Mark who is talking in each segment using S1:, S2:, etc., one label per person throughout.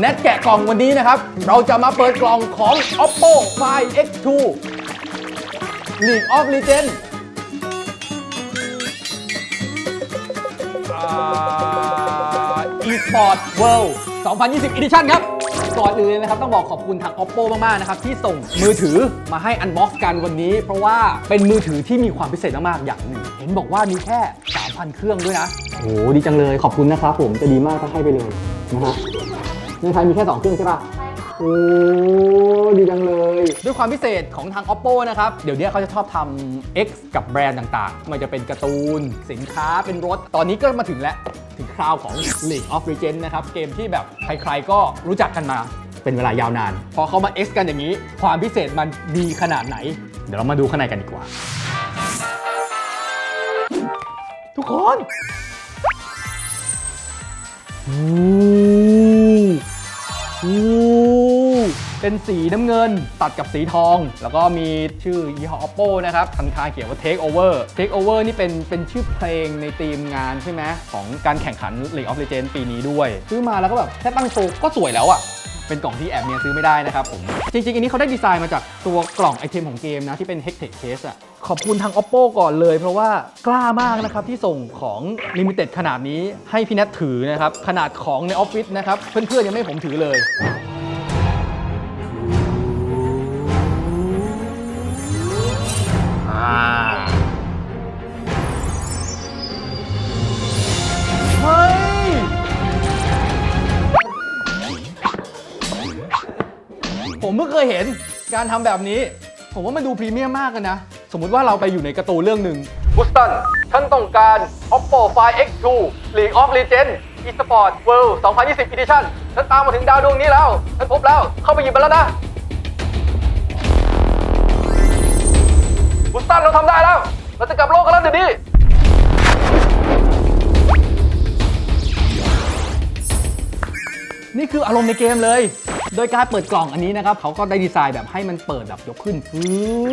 S1: แนทแกะกล่องวันนี้นะครับ เราจะมาเปิดกล่องของ oppo find x2 League of Legends อ่า eSport World 2020 Edition ครับ ก่อนอื่นเลยนะครับ ต้องบอกขอบคุณทาง oppo มาก ๆ นะครับ ที่ส่งมือถือมาให้ unbox กันวันนี้ เพราะว่าเป็นมือถือที่มีความพิเศษมาก ๆ อย่างหนึ่ง เห็นบอกว่ามีแค่ 3,000 เครื่องด้วยนะ โอ้ดีจังเลย ขอบคุณนะครับผม จะดีมากถ้าให้ไปเลยนะฮะ ในไทยมีแค่ 2 เครื่องใช่ปะโอ้ดีจังเลย ด้วยความพิเศษของทาง oppo นะครับ เดี๋ยวนี้เขาจะชอบทำ X กับแบรนด์ต่างๆไมันจะเป็นการ์ตูน สินค้าเป็นรถ ตอนนี้ก็มาถึงแล้ว ถึงคราวของ League of Legends นะครับ เกมที่แบบใครๆก็รู้จักกันมาเป็นเวลายาวนาน พอเขามา X กันอย่างนี้ ความพิเศษมันดีขนาดไหน เดี๋ยวเรามาดูข้างในกันดีกว่า ทุกคนอู้อู้ เป็นสีน้ำเงินตัดกับสีทอง แล้วก็มีชื่อยี่ห้อ oppo นะครับทันทาเขียนว่า take over take over นี่เป็นเป็นชื่อเพลงในธีมงานใช่ไหมของการแข่งขัน League of Legends ปีนี้ด้วย ซื้อมาแล้วก็แบบแค่ตั้งโชว์ก็สวยแล้วอะ เป็นกล่องที่แอบเมียซื้อไม่ได้นะครับผม จริง ๆ อันนี้เขาได้ดีไซน์มาจากตัวกล่องไอเทมของเกมนะ ที่เป็น h e c t e c Case อะขอบคุณทาง oppo ก่อนเลย เพราะว่ากล้ามากนะครับ ที่ส่งของลิมิเต็ดขนาดนี้ให้พี่แนทถือนะครับ ขนาดของในออฟฟิศนะครับ เพื่อนๆยังไม่ให้ผมถือเลย เคยเห็นการทำแบบนี้ ผมว่ามันดูพรีเมียมมากเลยนะ สมมุติว่าเราไปอยู่ในการ์ตูนเรื่องหนึ่งบุสตันฉันต้องการ oppo find x2 league of legends eSport world 2020 edition ฉันตามมาถึงดาวดวงนี้แล้ว ฉันพบแล้วเข้าไปหยิบมันแล้วนะบุสตันเราทำได้แล้ว เราจะกลับโลกกันแล้วเดี๋ยวนี้ นี่คืออารมณ์ในเกมเลย โดยการเปิดกล่องอันนี้นะครับเขาก็ได้ดีไซน์แบบให้มันเปิดแบบยกขึ้นฟื้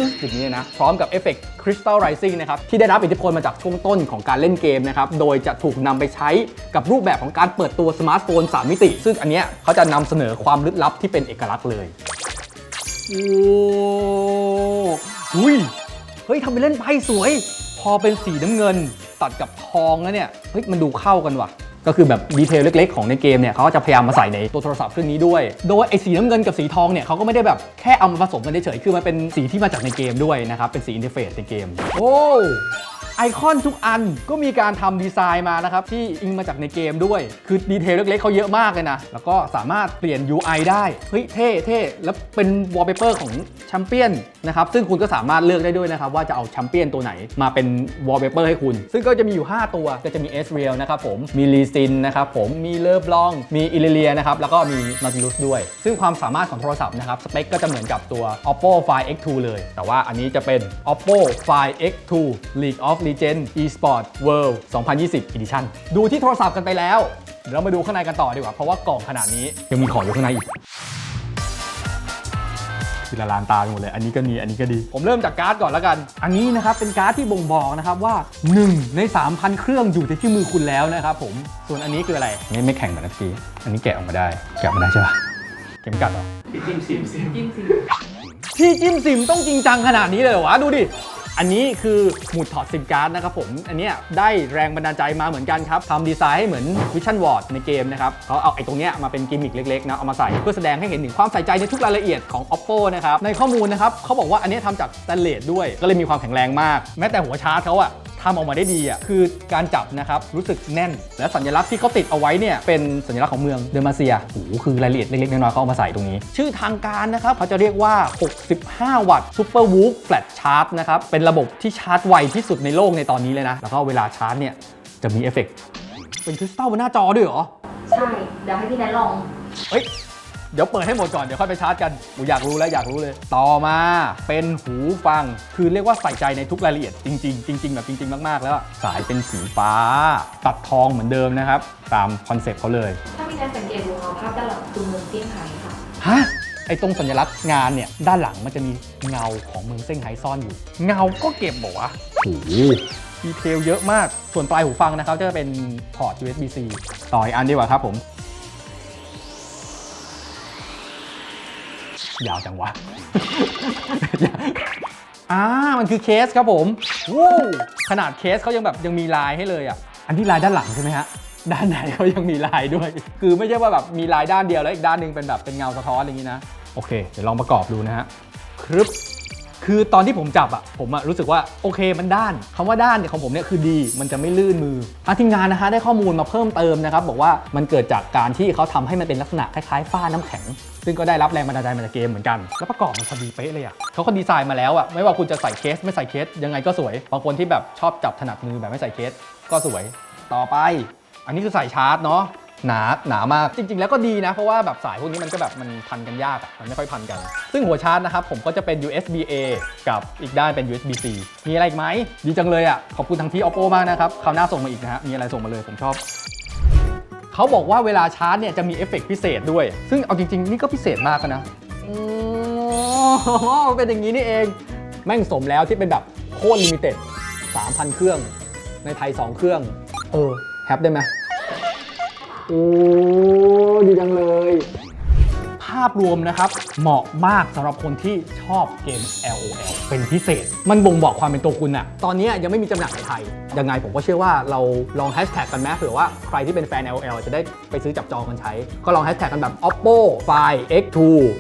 S1: นแบบนี้นะ พร้อมกับเอฟเฟกต์ Crystal Rising นะครับ ที่ได้รับอิทธิพลมาจากช่วงต้นของการเล่นเกมนะครับ โดยจะถูกนำไปใช้กับรูปแบบของการเปิดตัวสมาร์ทโฟน 3 มิติ ซึ่งอันเนี้ยเขาจะนำเสนอความลึกลับที่เป็นเอกลักษณ์เลยโอ้หุยเฮ้ยทำไปเล่นไพ่สวย พอเป็นสีน้ำเงินตัดกับทองแล้วเนี่ยเฮ้ยมันดูเข้ากันว่ะ ก็คือแบบดีเทลเล็กๆของในเกมเนี่ยเขาก็จะพยายามมาใส่ในตัวโทรศัพท์เครื่องนี้ด้วย โดยไอ้สีน้ำเงินกับสีทองเนี่ยเขาก็ไม่ได้แบบแค่เอามาผสมกันเฉยๆคือมันเป็นสีที่มาจากในเกมด้วยนะครับเป็นสีอินเทอร์เฟซในเกม โอ้ไอคอนทุกอันก็มีการทำดีไซน์มานะครับ ที่อิงมาจากในเกมด้วย คือดีเทลเล็กๆเขาเยอะมากเลยนะ แล้วก็สามารถเปลี่ยน UI ได้ เฮ้ยเท่เท่แล้วเป็นวอลเปเปอร์ของแชมเปี้ยนนะครับ ซึ่งคุณก็สามารถเลือกได้ด้วยนะครับ ว่าจะเอาแชมเปี้ยนตัวไหนมาเป็นวอลเปเปอร์ให้คุณ ซึ่งก็จะมีอยู่ 5 ตัวก็จะมีเอสเรียลนะครับผมมีลีซินนะครับผมมีเลอบลอง มีอิเลเลียนะครับแล้วก็มีนอติลุสด้วย ซึ่งความสามารถของโทรศัพท์นะครับสเปคก็จะเหมือนกับตัว oppo find x2 เลย แต่ว่าอันนี้จะเป็น oppo find x2 league of legends esport world 2020 edition ดูที่โทรศัพท์กันไปแล้ว เดี๋ยวเรามาดูข้างในกันต่อดีกว่า เพราะว่ากล่องขนาดนี้ยังมีของอยู่ข้างในอีกคือละลานตาไปหมดเลย อันนี้ก็ดีอันนี้ก็ดี ผมเริ่มจากการ์ดก่อนแล้วกัน อันนี้นะครับเป็นการ์ดที่บ่งบอกนะครับว่า 1 ใน 3,000 เครื่องอยู่ในที่มือคุณแล้วนะครับผม ส่วนอันนี้คืออะไรอันนี้ไม่แข็งเหมือนเมื่อกี้อันนี้แกะออกมาได้ แกะออกมาได้ใช่ปะเข็มกัดเหรอ
S2: จิ้มซิม
S1: ที่จิ้มซิมต้องจริงจังขนาดนี้เลยเหรอวะ ดูดิ อันนี้คือหมุดถอดซิมการ์ดนะครับผม อันนี้ได้แรงบันดาลใจมาเหมือนกันครับทำดีไซน์ให้เหมือนวิชั่นวอร์ดในเกมนะครับเขาเอาไอ้ตรงเนี้ยมาเป็นกิมมิคเล็กๆนะเอามาใส่เพื่อแสดงให้เห็นถึงความใส่ใจในทุกรายละเอียดของ oppo นะครับในข้อมูลนะครับเขาบอกว่าอันนี้ทำจากสแตนเลสด้วย ก็เลยมีความแข็งแรงมาก แม้แต่หัวชาร์จเขาอะ ทำออกมาได้ดีอะคือการจับนะครับรู้สึกแน่น และสัญลักษณ์ที่เขาติดเอาไว้เนี่ยเป็นสัญลักษณ์ของเมืองเดมาเซียโอ้โหคือรายละเอียดเล็กๆน้อยๆเขาเอามาใส่ตรงนี้ ชื่อทางการนะครับเขาจะเรียกว่า 65 วัตต์ซูเปอร์วูฟแฟลชชาร์จนะครับเป็นระบบที่ชาร์จไวที่สุดในโลกในตอนนี้เลยนะแล้วก็เวลาชาร์จเนี่ยจะมีเอฟเฟกต์เป็นคริสตัลบนหน้าจอด้วยเหรอ
S3: ใช่เดี๋ยวให้พี่แนทลอง
S1: เฮ้ย เดี๋ยวเปิดให้หมดก่อนเดี๋ยวค่อยไปชาร์จกันกูอยากรู้แล้วอยากรู้เลย ต่อมาเป็นหูฟัง คือเรียกว่าใส่ใจในทุกรายละเอียดจริง ๆ จริง ๆ แบบจริง ๆ มาก ๆ แล้วอะสายเป็นสีฟ้า ตัดทองเหมือนเดิมนะครับ ตามคอนเซ็ปต์เขาเลย
S3: ถ้าพี่แนทสังเกตดูเขาภาพด้านหลังคือเมืองเซี่ยงไฮ้ค่ะ
S1: ฮะไอ้ตรงสัญลักษณ์งานเนี่ย ด้านหลังมันจะมีเงาของเมืองเซี่ยงไฮ้ซ่อนอยู่ เงาก็เก็บบอกวะโอ้โหดีเทลเยอะมากส่วนปลายหูฟังนะครับจะเป็นพอร์ต USB-C ต่ออีกอันดีกว่าครับผม ยาวจังวะ อ่า มันคือเคสครับผมว้าวขนาดเคสเขายังแบบยังมีลายให้เลยอะ อันที่ลายด้านหลังใช่ไหมฮะ ด้านไหนเขายังมีลายด้วย คือไม่ใช่ว่าแบบมีลายด้านเดียวแล้วอีกด้านหนึงเป็นแบบเป็นเงาสะท้อนอย่างนี้นะ โอเค เดี๋ยวลองประกอบดูนะฮะ ครึบ คือตอนที่ผมจับอะผมอะรู้สึกว่าโอเคมันด้านคำว่าด้านเนี่ยของผมเนี่ยคือดีมันจะไม่ลื่นมืออะทีมงานนะฮะได้ข้อมูลมาเพิ่มเติมนะครับบอกว่ามันเกิดจากการที่เขาทำให้มันเป็นลักษณะคล้ายๆฝ้าน้ำแข็ง ซึ่งก็ได้รับแรงบันดาลใจมาจากเกมเหมือนกัน แล้วประกอบมันพอดีเป๊ะเลยอะเขาก็ดีไซน์มาแล้วอะไม่ว่าคุณจะใส่เคสไม่ใส่เคสยังไงก็สวยบางคนที่แบบชอบจับถนัดมือแบบไม่ใส่เคสก็สวย ต่อไป อันนี้คือใส่ชาร์จเนาะ หนาหนามากจริง ๆ แล้วก็ดีนะ เพราะว่าแบบสายพวกนี้มันก็แบบมันพันกันยากอะมันไม่ค่อยพันกัน ซึ่งหัวชาร์จนะครับผมก็จะเป็น USB A กับอีกด้านเป็น USB C มีอะไรอีกไหมดีจังเลยอะขอบคุณทางที่ Oppo มากนะครับคราวหน้าส่งมาอีกนะฮะมีอะไรส่งมาเลยผมชอบเขาบอกว่าเวลาชาร์จเนี่ยจะมีเอฟเฟกต์พิเศษด้วย ซึ่งเอาจริง ๆ นี่ก็พิเศษมากนะอ๋อเป็นอย่างนี้นี่เอง แม่งสมแล้วที่เป็นแบบโคตรลิมิเต็ด3,000 เครื่อง ในไทย 2 เครื่อง เออ แฮปได้ไหม โอ้ดีจังเลย ภาพรวมนะครับ เหมาะมากสำหรับคนที่ชอบเกม LOL เป็นพิเศษ มันบ่งบอกความเป็นตัวคุณอะตอนนี้ยังไม่มีจำหน่ายในไทย ยังไงผมก็เชื่อว่าเราลองแฮชแท็กกันไหมเผื่อว่าใครที่เป็นแฟน LOL จะได้ไปซื้อจับจองกันใช้ ก็ลองแฮชแท็กกันแบบ oppo find x2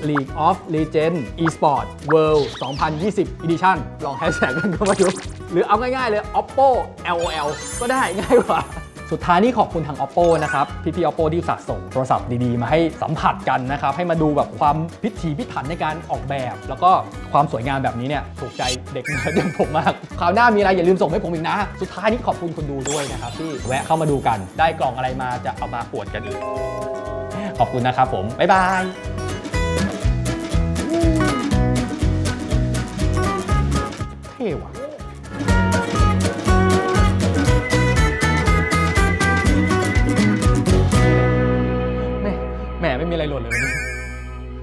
S1: league of legend esport world 2020 edition ลองแฮชแท็กกันเข้ามาดูหรือเอาง่ายๆเลย oppo lol ก็ได้ง่ายกว่า สุดท้ายนี่ขอบคุณทาง oppo นะครับ พี่พี่ oppo ที่สะส่งโทรศัพท์ดีๆ มาให้สัมผัสกันนะครับ ให้มาดูแบบความพิถีพิถันในการออกแบบ แล้วก็ความสวยงามแบบนี้เนี่ยถูกใจเด็กเนิร์ดอย่างผมมาก คราวหน้ามีอะไรอย่าลืมส่งให้ผมอีกนะ สุดท้ายนี่ขอบคุณคนดูด้วยนะครับที่แวะเข้ามาดูกัน ได้กล่องอะไรมาจะเอามาอวดกันอีก ขอบคุณนะครับผม บ๊ายบายเท่ว่ะ เลยวันนี้